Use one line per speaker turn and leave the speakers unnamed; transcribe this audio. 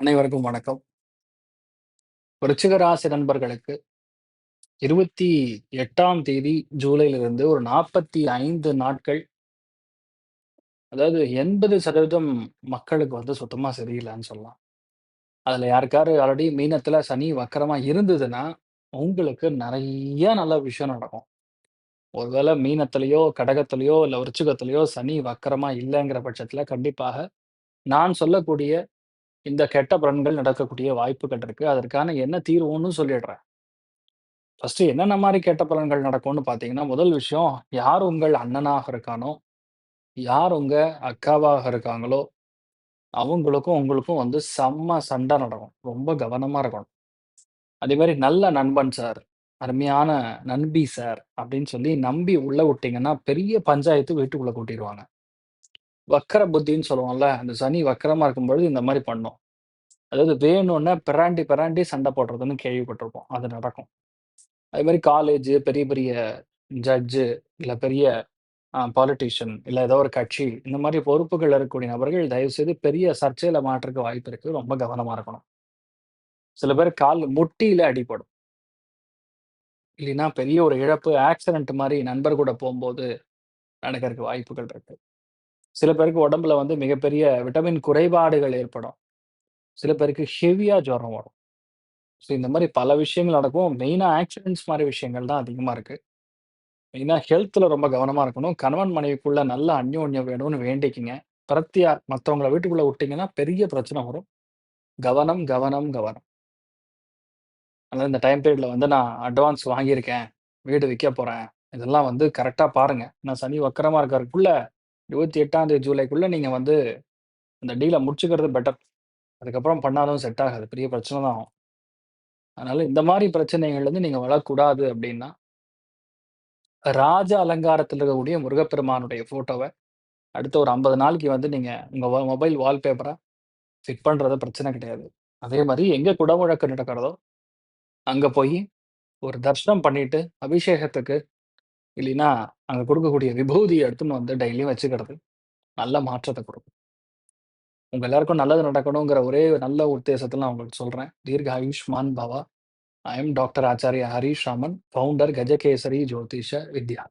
அனைவருக்கும் வணக்கம். விருச்சிக ராசி நண்பர்களுக்கு 28ஆம் தேதி ஜூலையிலிருந்து ஒரு 45 நாட்கள் அதாவது 80% மக்களுக்கு வந்து சுத்தமா சரியில்லைன்னு சொல்லலாம். அதுல யாருக்காரு ஆல்ரெடி மீனத்துல சனி வக்கரமா இருந்ததுன்னா, உங்களுக்கு நிறைய நல்ல விஷயம் நடக்கும். ஒருவேளை மீனத்திலயோ, கடகத்திலயோ, இல்ல விருச்சிகத்திலயோ சனி வக்கரமா இல்லைங்கிற பட்சத்துல கண்டிப்பாக நான் சொல்லக்கூடிய இந்த கெட்ட பலன்கள் நடக்கக்கூடிய வாய்ப்புகள் இருக்கு. அதற்கான என்ன தீர்வுன்னு சொல்லிடுறேன். ஃபர்ஸ்ட் என்னென்ன மாதிரி கெட்ட பலன்கள் நடக்கும்னு பார்த்தீங்கன்னா, முதல் விஷயம் யார் உங்கள் அண்ணனாக இருக்கானோ, யார் உங்க அக்காவாக இருக்காங்களோ, அவங்களுக்கும் உங்களுக்கும் வந்து செம்ம சண்டை நடக்கும். ரொம்ப கவனமா இருக்கணும். அதே மாதிரி நல்ல நண்பன் சார், அருமையான நண்பி சார் அப்படின்னு சொல்லி நம்பி உள்ள விட்டீங்கன்னா, பெரிய பஞ்சாயத்து வீட்டுக்குள்ள கூட்டிடுவாங்க வக்கர புத்தின்னு சொல்லுவோம்ல, அந்த சனி வக்கரமா இருக்கும்பொழுது இந்த மாதிரி பண்ணும். அதாவது வேணும்னா பிராண்டி பிராண்டி சண்டை போடுறதுன்னு கேள்விப்பட்டிருப்போம். அது நடக்கும். அதே மாதிரி காலேஜ் பெரிய பெரிய ஜட்ஜு, இல்ல பெரிய பாலிட்டிஷியன் இல்ல ஏதோ ஒரு கட்சி, இந்த மாதிரி பொறுப்புகள் இருக்கக்கூடிய நபர்கள் தயவுசெய்து பெரிய சர்ச்சையில மாற்றுக்கு வாய்ப்பு இருக்கு. ரொம்ப கவனமா இருக்கணும். சில பேர் கால் முட்டியில அடிபடும். இல்லைன்னா பெரிய ஒரு இழப்பு, ஆக்சிடென்ட் மாதிரி நண்பர் கூட போகும்போது நடக்கிறதுக்கு வாய்ப்புகள் இருக்கு. சில பேருக்கு உடம்புல வந்து மிகப்பெரிய விட்டமின் குறைபாடுகள் ஏற்படும். சில பேருக்கு ஹெவியாக ஜுரம் வரும். ஸோ இந்த மாதிரி பல விஷயங்கள் நடக்கும். மெயினாக ஆக்சிடென்ட்ஸ் மாதிரி விஷயங்கள் தான் அதிகமாக இருக்குது மெயினாக ஹெல்த்தில் ரொம்ப கவனமாக இருக்கணும். கணவன் மனைவிக்குள்ள நல்ல அந்யோன்யம் வேணும்னு வேண்டிக்கிங்க பிரத்தியா மற்றவங்கள வீட்டுக்குள்ளே விட்டிங்கன்னா பெரிய பிரச்சனை வரும். கவனம், கவனம், கவனம். அதனால் இந்த டைம் பீரியடில் வந்து நான் அட்வான்ஸ் வாங்கியிருக்கேன். வீடு விற்க போகிறேன் இதெல்லாம் வந்து கரெக்டாக பாருங்கள் நான் சனி வக்கரமாக இருக்கறதுக்குள்ள 28ஆம் தேதி ஜூலைக்குள்ள நீங்க வந்து அந்த டீல முடிச்சுக்கிறது பெட்டர். அதுக்கப்புறம் பண்ணாலும் செட் ஆகாது. பெரிய பிரச்சனை தான் ஆகும். அதனால இந்த மாரி பிரச்சனைகள்லருந்து நீங்க வரக்கூடாது அப்படின்னா ராஜ அலங்காரத்துல இருக்கக்கூடிய முருகப்பெருமானுடைய ஃபோட்டோவ அடுத்த ஒரு 50 நாளைக்கு வந்து நீங்க உங்க வ மொபைல் வால்பேப்பரா ஃபிட் பண்றது பிரச்சனை கிடையாது. அதே மாரி எங்க குடமுழக்கு நடக்கிறதோ, அங்க போயி ஒரு தர்ஷனம் பண்ணிட்டு, அபிஷேகத்துக்கு இல்லைன்னா, அங்க கொடுக்கக்கூடிய விபூதியை எடுத்துன்னு வந்து டெய்லியும் வச்சுக்கிறது, நல்ல மாற்றத்தை கொடுக்கும் உங்க எல்லாருக்கும் நல்லது நடக்கணுங்கிற ஒரே நல்ல உத்தேசத்தில் நான் உங்களுக்கு சொல்றேன். தீர்க்க ஆயுஷ்மான் பவா. I M doctor Acharya Harish Raman, founder Gajakesari Jyotisha Vidya.